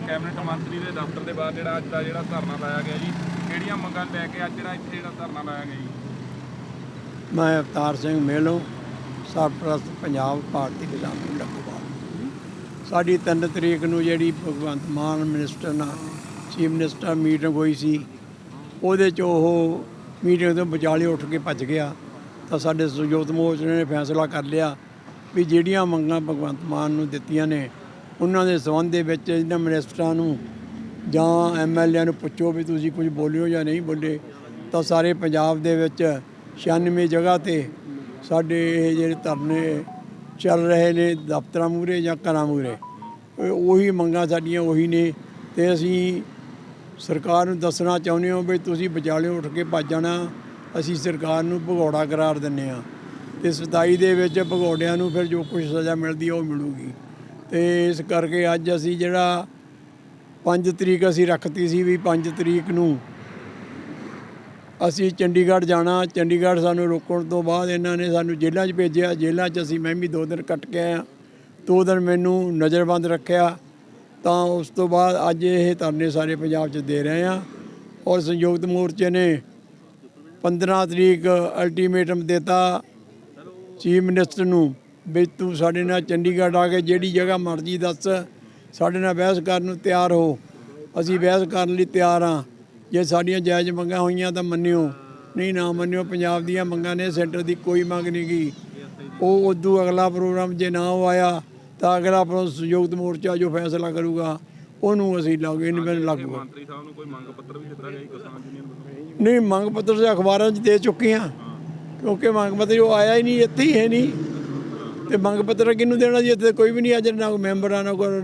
ਮੁੱਖ ਮੰਤਰੀ ਦੇ ਦਫ਼ਤਰ ਦੇ ਬਾਹਰ ਜਿਹੜਾ ਅੱਜ ਦਾ ਜਿਹੜਾ ਧਰਨਾ ਲਾਇਆ ਗਿਆ ਜੀ, ਕਿਹੜੀਆਂ ਮੰਗਾਂ ਲੈ ਕੇ ਅੱਜ ਜਿਹੜਾ ਇੱਥੇ ਜਿਹੜਾ ਧਰਨਾ ਲਾਇਆ ਗਿਆ ਜੀ? ਮੈਂ ਅਵਤਾਰ ਸਿੰਘ ਮੇਲੋਂ ਸਰਪ੍ਰਸਤ ਪੰਜਾਬ ਭਾਰਤੀ ਕਿਸਾਨ ਯੂਨੀਅਨ ਸਾਡੀ 3 ਤਰੀਕ ਨੂੰ ਜਿਹੜੀ ਭਗਵੰਤ ਮਾਨ ਮਿਨਿਸਟਰ ਨਾਲ ਚੀਫ ਮਿਨਿਸਟਰ ਮੀਟਿੰਗ ਹੋਈ ਸੀ, ਉਹਦੇ 'ਚ ਉਹ ਮੀਟਿੰਗ ਤੋਂ ਵਿਚਾਲੇ ਉੱਠ ਕੇ ਭੱਜ ਗਿਆ। ਤਾਂ ਸਾਡੇ ਸੁਜੋਤ ਮੋਰਚੇ ਨੇ ਫੈਸਲਾ ਕਰ ਲਿਆ ਵੀ ਜਿਹੜੀਆਂ ਮੰਗਾਂ ਭਗਵੰਤ ਮਾਨ ਨੂੰ ਦਿੱਤੀਆਂ ਨੇ ਉਹਨਾਂ ਦੇ ਸੰਬੰਧ ਦੇ ਵਿੱਚ ਇਹਨਾਂ ਮਿਨਿਸਟਰਾਂ ਨੂੰ ਜਾਂ ਐਮਐਲਏ ਨੂੰ ਪੁੱਛੋ ਵੀ ਤੁਸੀਂ ਕੁਝ ਬੋਲਿਓ ਜਾਂ ਨਹੀਂ ਬੋਲੇ, ਤਾਂ ਸਾਰੇ ਪੰਜਾਬ ਦੇ ਵਿੱਚ 96 ਜਗ੍ਹਾ ਤੇ ਸਾਡੇ ਇਹ ਜਿਹੜੇ ਧਰਨੇ ਚੱਲ ਰਹੇ ਨੇ, ਦਫ਼ਤਰਾਂ ਮੂਹਰੇ ਜਾਂ ਘਰਾਂ ਮੂਹਰੇ। ਉਹੀ ਮੰਗਾਂ ਸਾਡੀਆਂ ਉਹੀ ਨੇ ਤੇ ਅਸੀਂ ਸਰਕਾਰ ਨੂੰ ਦੱਸਣਾ ਚਾਹੁੰਦੇ ਹਾਂ ਵੀ ਤੁਸੀਂ ਵਿਚਾਲੇ ਉੱਠ ਕੇ ਭੱਜ ਜਾਣਾ, ਅਸੀਂ ਸਰਕਾਰ ਨੂੰ ਭਗੌੜਾ ਕਰਾਰ ਦਿੰਨੇ ਆ ਤੇ 27 ਦੇ ਵਿੱਚ ਭਗੌੜਿਆਂ ਨੂੰ ਫਿਰ ਜੋ ਕੁਝ ਸਜ਼ਾ ਮਿਲਦੀ ਹੈ ਉਹ ਮਿਲੂਗੀ। ਤੇ ਇਸ ਕਰਕੇ ਅੱਜ ਅਸੀਂ ਜਿਹੜਾ 5 ਤਰੀਕ ਅਸੀਂ ਰੱਖਤੀ ਸੀ ਵੀ 5 ਤਰੀਕ ਨੂੰ ਅਸੀਂ ਚੰਡੀਗੜ੍ਹ ਜਾਣਾ। ਚੰਡੀਗੜ੍ਹ ਸਾਨੂੰ ਰੋਕਣ ਤੋਂ ਬਾਅਦ ਇਹਨਾਂ ਨੇ ਸਾਨੂੰ ਜੇਲ੍ਹਾਂ 'ਚ ਭੇਜਿਆ। ਜੇਲ੍ਹਾਂ 'ਚ ਅਸੀਂ ਮੈਂ ਵੀ ਦੋ ਦਿਨ ਕੱਟ ਕੇ ਆਇਆ। ਦੋ ਦਿਨ ਮੈਨੂੰ ਨਜ਼ਰਬੰਦ ਰੱਖਿਆ। ਤਾਂ ਉਸ ਤੋਂ ਬਾਅਦ ਅੱਜ ਇਹ ਧਰਨੇ ਸਾਰੇ ਪੰਜਾਬ 'ਚ ਦੇ ਰਹੇ ਆ ਔਰ ਸੰਯੁਕਤ ਮੋਰਚੇ ਨੇ 15 ਤਰੀਕ ਅਲਟੀਮੇਟਮ ਦਿੱਤਾ ਚੀਫ ਮਿਨਿਸਟਰ ਨੂੰ। ਵੀ ਤੂੰ ਸਾਡੇ ਨਾਲ ਚੰਡੀਗੜ੍ਹ ਆ ਕੇ ਜਿਹੜੀ ਜਗ੍ਹਾ ਮਰਜ਼ੀ ਦੱਸ ਸਾਡੇ ਨਾਲ ਬਹਿਸ ਕਰਨ ਨੂੰ ਤਿਆਰ ਹੋ। ਅਸੀਂ ਬਹਿਸ ਕਰਨ ਲਈ ਤਿਆਰ ਹਾਂ। ਜੇ ਸਾਡੀਆਂ ਜਾਇਜ਼ ਮੰਗਾਂ ਹੋਈਆਂ ਤਾਂ ਮੰਨਿਓ। ਨਹੀਂ ਨਾ ਮੰਨਿਓ ਪੰਜਾਬ ਦੀਆਂ ਮੰਗਾਂ ਨੇ ਸੈਂਟਰ ਦੀ ਕੋਈ ਮੰਗ ਨਹੀਂ ਗਈ ਉਹ ਉਦੋਂ ਅਗਲਾ ਪ੍ਰੋਗਰਾਮ ਜੇ ਨਾ ਉਹ ਆਇਆ ਤਾਂ ਅਗਲਾ ਆਪਣਾ ਸੰਯੁਕਤ ਮੋਰਚਾ ਜੋ ਫੈਸਲਾ ਕਰੂਗਾ ਉਹਨੂੰ ਅਸੀਂ ਲਾਗੂ ਨਹੀਂ ਮੈਨੂੰ ਲਾਗੂ ਮੰਤਰੀ ਸਾਹਿਬ ਨੂੰ ਕੋਈ ਮੰਗ ਪੱਤਰ ਵੀ ਦਿੱਤਾ ਗਿਆ ਕਿਸਾਨ ਯੂਨੀਅਨ ਵੱਲੋਂ? ਨਹੀਂ ਮੰਗ ਪੱਤਰ ਤਾਂ ਅਖਬਾਰਾਂ 'ਚ ਦੇ ਚੁੱਕੇ ਹਾਂ। ਕਿਉਂਕਿ ਮੰਗ ਪੱਤਰ ਉਹ ਆਇਆ ਹੀ ਨਹੀਂ ਇੱਥੇ ਹੀ ਹੈ ਨਹੀਂ। ਤੇ ਮੰਗ ਪੱਤਰ ਕਿਹਨੂੰ ਦੇਣਾ ਜੀ? ਇੱਥੇ ਕੋਈ ਵੀ ਨਹੀਂ ਅਜਰ ਨਾ ਕੋਈ ਮੈਂਬਰ ਆ ਨਾ ਕੋਈ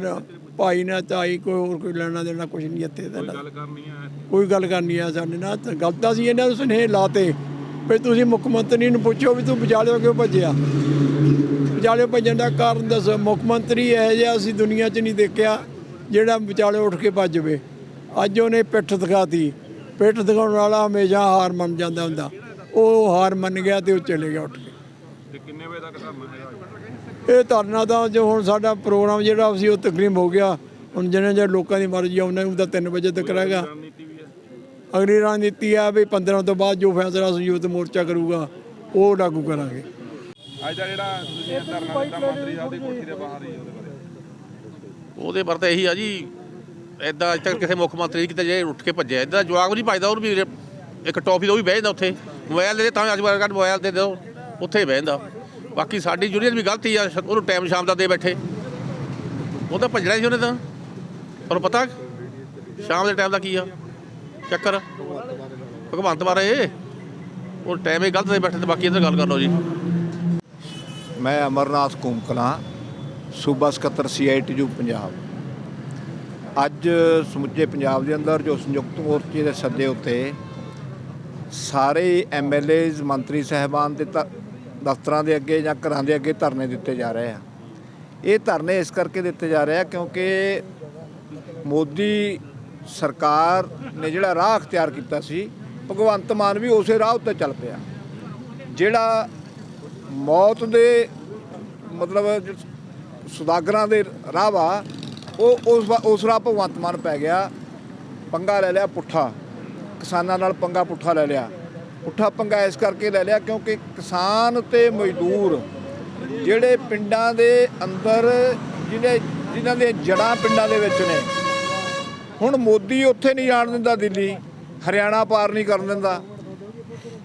ਭਾਈ ਨਾ ਤਾਈ ਕੋਈ ਹੋਰ ਕੋਈ ਲੈਣਾ ਦੇਣਾ ਕੁਝ ਨਹੀਂ ਇੱਥੇ ਦਾ ਗੱਲ ਕਰਨੀ ਹੈ ਕੋਈ ਗੱਲ ਕਰਨੀ ਆ ਸਾਡੇ ਨਾਲ ਤਾਂ ਗੱਲ ਤਾਂ ਸੀ ਇਹਨਾਂ ਨੂੰ ਸੁਨੇਹੇ ਲਾਤੇ। ਵੀ ਤੁਸੀਂ ਮੁੱਖ ਮੰਤਰੀ ਨੂੰ ਪੁੱਛੋ ਵੀ ਤੂੰ ਵਿਚਾਲਿਓ ਕਿਉਂ ਭੱਜਿਆ? ਵਿਚਾਲਿਓ ਭੱਜਣ ਦਾ ਕਾਰਨ ਦੱਸੋ ਮੁੱਖ ਮੰਤਰੀ ਇਹ ਜਿਹਾ ਅਸੀਂ ਦੁਨੀਆ 'ਚ ਨਹੀਂ ਦੇਖਿਆ ਜਿਹੜਾ ਵਿਚਾਲੇ ਉੱਠ ਕੇ ਭੱਜ ਜਾਵੇ। ਅੱਜ ਉਹਨੇ ਪਿੱਠ ਦਿਖਾਤੀ। ਪਿੱਠ ਦਿਖਾਉਣ ਵਾਲਾ ਹਮੇਸ਼ਾ ਹਾਰ ਮੰਨ ਜਾਂਦਾ ਹੁੰਦਾ। ਉਹ ਹਾਰ ਮੰਨ ਗਿਆ ਤੇ ਉਹ ਚਲੇ ਗਿਆ ਉੱਠ ਕੇ। ਤੇ ਕਿੰਨੇ ਵਜੇ ਤੱਕ ਧਰਨਾ ਹੈਗਾ ਇਹ ਧਰਨਾ ਤਾਂ ਜੋ ਹੁਣ ਸਾਡਾ ਪ੍ਰੋਗਰਾਮ ਜਿਹੜਾ ਸੀ ਉਹ ਤਕਰੀਬ ਹੋ ਗਿਆ। ਹੁਣ ਜਿਹਨੇ ਜਿਹੜੇ ਲੋਕਾਂ ਦੀ ਮਰਜ਼ੀ ਆ ਉਹਨਾਂ ਨੂੰ ਤਾਂ 3 ਵਜੇ ਤੱਕ ਰਹੇਗਾ ਅਗਲੀ ਰਣਨੀਤੀ ਆ ਵੀ 15 ਤੋਂ ਬਾਅਦ ਜੋ ਫੈਸਲਾ ਸੰਯੁਕਤ ਮੋਰਚਾ ਕਰੂਗਾ ਉਹ ਲਾਗੂ ਕਰਾਂਗੇ। ਅੱਜ ਦਾ ਜਿਹੜਾ ਤੁਸੀਂ ਧਰਨਾ ਦਿੱਤਾ ਮੰਤਰੀ ਸਾਹਿਬ ਦੀ ਕੋਠੀ ਦੇ ਬਾਹਰ ਹੀ ਉਹਦੇ ਬਾਰੇ। ਉਹਦੇ ਬਾਰੇ ਤਾਂ ਇਹੀ ਆ ਜੀ ਐਦਾਂ ਅੱਜ ਤੱਕ ਕਿਸੇ ਮੁੱਖ ਮੰਤਰੀ ਕਿਤੇ ਜੇ ਉੱਠ ਕੇ ਭੱਜਿਆ ਇਦਾਂ ਜਵਾਬ ਨਹੀਂ ਪਾਈਦਾ ਉਹਨੂੰ ਵੀ ਇੱਕ ਟੌਫੀ ਦਾ ਉਹ ਵੀ ਬਹਿ ਜਾਂਦਾ ਉੱਥੇ। ਮੋਬਾਈਲ ਦੇ ਤਾਂ ਅੱਜ ਬਾਰ ਮੋਬਾਈਲ ਦੇ ਦਿਓ ਉੱਥੇ ਬਹਿ ਜਾਂਦਾ। ਬਾਕੀ ਸਾਡੀ ਯੂਨੀਅਨ ਵੀ ਗਲਤੀ ਆ ਉਹਨੂੰ ਟਾਈਮ ਸ਼ਾਮ ਦਾ ਦੇ ਬੈਠੇ। ਉਹ ਤਾਂ ਭੱਜਣਾ ਸੀ ਉਹਨੇ ਤਾਂ। ਤੁਹਾਨੂੰ ਪਤਾ, ਸ਼ਾਮ ਦੇ ਟਾਈਮ ਦਾ ਕੀ ਆ? ਚੱਕਰ। ਭਗਵੰਤ ਬਾਰੇ ਉਹ ਟਾਈਮ ਹੀ ਗਲਤ ਦੇ ਬੈਠੇ ਤੇ ਬਾਕੀ ਇਹਦਾ ਗੱਲ ਕਰ ਲਓ ਜੀ। ਮੈਂ ਅਮਰਨਾਥ ਕੁੰਕਲਾ, ਸੂਬਾ ਸਕੱਤਰ ਸੀਆਈਟੀਯੂ ਪੰਜਾਬ। ਅੱਜ ਸਮੁੱਚੇ ਪੰਜਾਬ ਦੇ ਅੰਦਰ ਜੋ ਸੰਯੁਕਤ ਮੋਰਚੇ ਦੇ ਸੱਦੇ ਉੱਤੇ ਸਾਰੇ ਐਮਐਲਏਜ਼ ਮੰਤਰੀ ਸਹਿਬਾਨ ਦੇ ਧ- ਦਫ਼ਤਰਾਂ ਦੇ ਅੱਗੇ ਜਾਂ ਘਰਾਂ ਦੇ ਅੱਗੇ ਧਰਨੇ ਦਿੱਤੇ ਜਾ ਰਹੇ ਆ। ਇਹ ਧਰਨੇ ਇਸ ਕਰਕੇ ਦਿੱਤੇ ਜਾ ਰਹੇ ਆ ਕਿਉਂਕਿ ਮੋਦੀ ਸਰਕਾਰ ਨੇ ਜਿਹੜਾ ਰਾਹ ਅਖਤਿਆਰ ਕੀਤਾ ਸੀ, ਭਗਵੰਤ ਮਾਨ ਵੀ ਉਸੇ ਰਾਹ ਉੱਤੇ ਚੱਲ ਪਿਆ। ਜਿਹੜਾ ਮੌਤ ਦੇ ਮਤਲਬ ਸੁਦਾਗਰਾਂ ਦੇ ਰਾਹ ਵਾ ਉਹ ਉਸ ਉਸ ਰਾਹ ਭਗਵੰਤ ਮਾਨ ਪੈ ਗਿਆ, ਪੰਗਾ ਲੈ ਲਿਆ ਪੁੱਠਾ। ਕਿਸਾਨਾਂ ਨਾਲ ਪੰਗਾ ਪੁੱਠਾ ਲੈ ਲਿਆ। ਪੁੱਠਾ ਪੰਗਾ ਇਸ ਕਰਕੇ ਲੈ ਲਿਆ ਕਿਉਂਕਿ ਕਿਸਾਨ ਤੇ ਮਜ਼ਦੂਰ ਜਿਹੜੇ ਪਿੰਡਾਂ ਦੇ ਅੰਦਰ ਜਿਹਨੇ ਜਿਨ੍ਹਾਂ ਦੇ ਜੜਾਂ ਪਿੰਡਾਂ ਦੇ ਵਿੱਚ ਨੇ, ਹੁਣ ਮੋਦੀ ਉੱਥੇ ਨਹੀਂ ਜਾਣ ਦਿੰਦਾ ਦਿੱਲੀ, ਹਰਿਆਣਾ ਪਾਰ ਨਹੀਂ ਕਰਨ ਦਿੰਦਾ।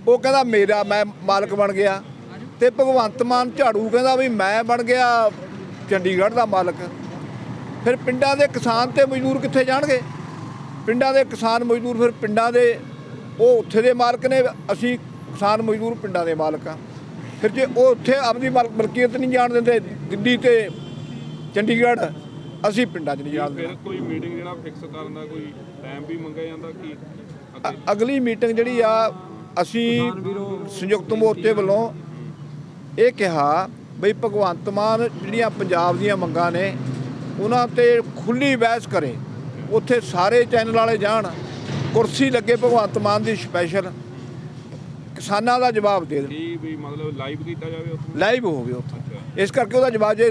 ਉਹ ਕਹਿੰਦਾ ਮੇਰਾ ਮੈਂ ਮਾਲਕ ਬਣ ਗਿਆ ਤੇ ਭਗਵੰਤ ਮਾਨ ਝਾੜੂ ਕਹਿੰਦਾ ਵੀ ਮੈਂ ਬਣ ਗਿਆ ਚੰਡੀਗੜ੍ਹ ਦਾ ਮਾਲਕ। ਫਿਰ ਪਿੰਡਾਂ ਦੇ ਕਿਸਾਨ ਤੇ ਮਜ਼ਦੂਰ ਕਿੱਥੇ ਜਾਣਗੇ? ਪਿੰਡਾਂ ਦੇ ਕਿਸਾਨ ਮਜ਼ਦੂਰ ਫਿਰ ਪਿੰਡਾਂ ਦੇ ਉਹ ਉੱਥੇ ਦੇ ਮਾਲਕ ਨੇ ਅਸੀਂ ਕਿਸਾਨ ਮਜ਼ਦੂਰ ਪਿੰਡਾਂ ਦੇ ਮਾਲਕ ਆ। ਫਿਰ ਜੇ ਉਹ ਉੱਥੇ ਆਪਣੀ ਮਲ- ਮਲਕੀਅਤ ਨਹੀਂ ਜਾਣ ਦਿੰਦੇ ਦਿੱਲੀ ਤੇ ਚੰਡੀਗੜ੍ਹ ਅਸੀਂ ਪਿੰਡਾਂ 'ਚ ਨਹੀਂ ਜਾਣ ਦਿੰਦੇ। ਫਿਰ ਕੋਈ ਮੀਟਿੰਗ ਜਿਹੜਾ ਫਿਕਸ ਕਰਨ ਦਾ ਕੋਈ ਟਾਈਮ ਵੀ ਮੰਗਿਆ ਜਾਂਦਾ ਕਿ ਅਗਲੀ ਮੀਟਿੰਗ ਜਿਹੜੀ ਆ ਅਸੀਂ ਸੰਯੁਕਤ ਮੋਰਚੇ ਵੱਲੋਂ ਇਹ ਕਿਹਾ ਬਈ ਭਗਵੰਤ ਮਾਨ ਜਿਹੜੀਆਂ ਪੰਜਾਬ ਦੀਆਂ ਮੰਗਾਂ ਨੇ ਉਹਨਾਂ ਤੇ ਖੁੱਲੀ ਬਹਿਸ ਕਰੇ। ਉੱਥੇ ਸਾਰੇ ਚੈਨਲ ਵਾਲੇ ਜਾਣ। ਕੁਰਸੀ ਲੱਗੇ ਭਗਵੰਤ ਮਾਨ ਦੀ ਸਪੈਸ਼ਲ ਕਿਸਾਨਾਂ ਦਾ ਜਵਾਬ ਦੇ ਦੇਣ ਕੀ ਵੀ ਮਤਲਬ ਲਾਈਵ ਕੀਤਾ ਜਾਵੇ ਉੱਥੇ? ਲਾਈਵ ਹੋਵੇ ਉੱਥੇ। ਇਸ ਕਰਕੇ ਉਹਦਾ ਜਵਾਬ ਜੇ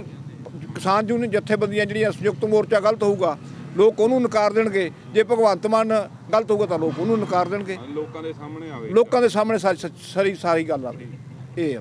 ਕਿਸਾਨ ਯੂਨੀਅਨ ਜਥੇਬੰਦੀਆਂ ਜਿਹੜੀਆਂ ਸੰਯੁਕਤ ਮੋਰਚਾ ਗਲਤ ਹੋਊਗਾ ਲੋਕ ਉਹਨੂੰ ਨਕਾਰ ਦੇਣਗੇ। ਜੇ ਭਗਵੰਤ ਮਾਨ ਗਲਤ ਹੋਊਗਾ ਤਾਂ ਲੋਕ ਉਹਨੂੰ ਨਕਾਰ ਦੇਣਗੇ। ਲੋਕਾਂ ਦੇ ਸਾਹਮਣੇ ਆਵੇ। ਲੋਕਾਂ ਦੇ ਸਾਹਮਣੇ ਸਾਰੀ ਸਾਰੀ ਗੱਲ ਆ ਗਈ ਇਹ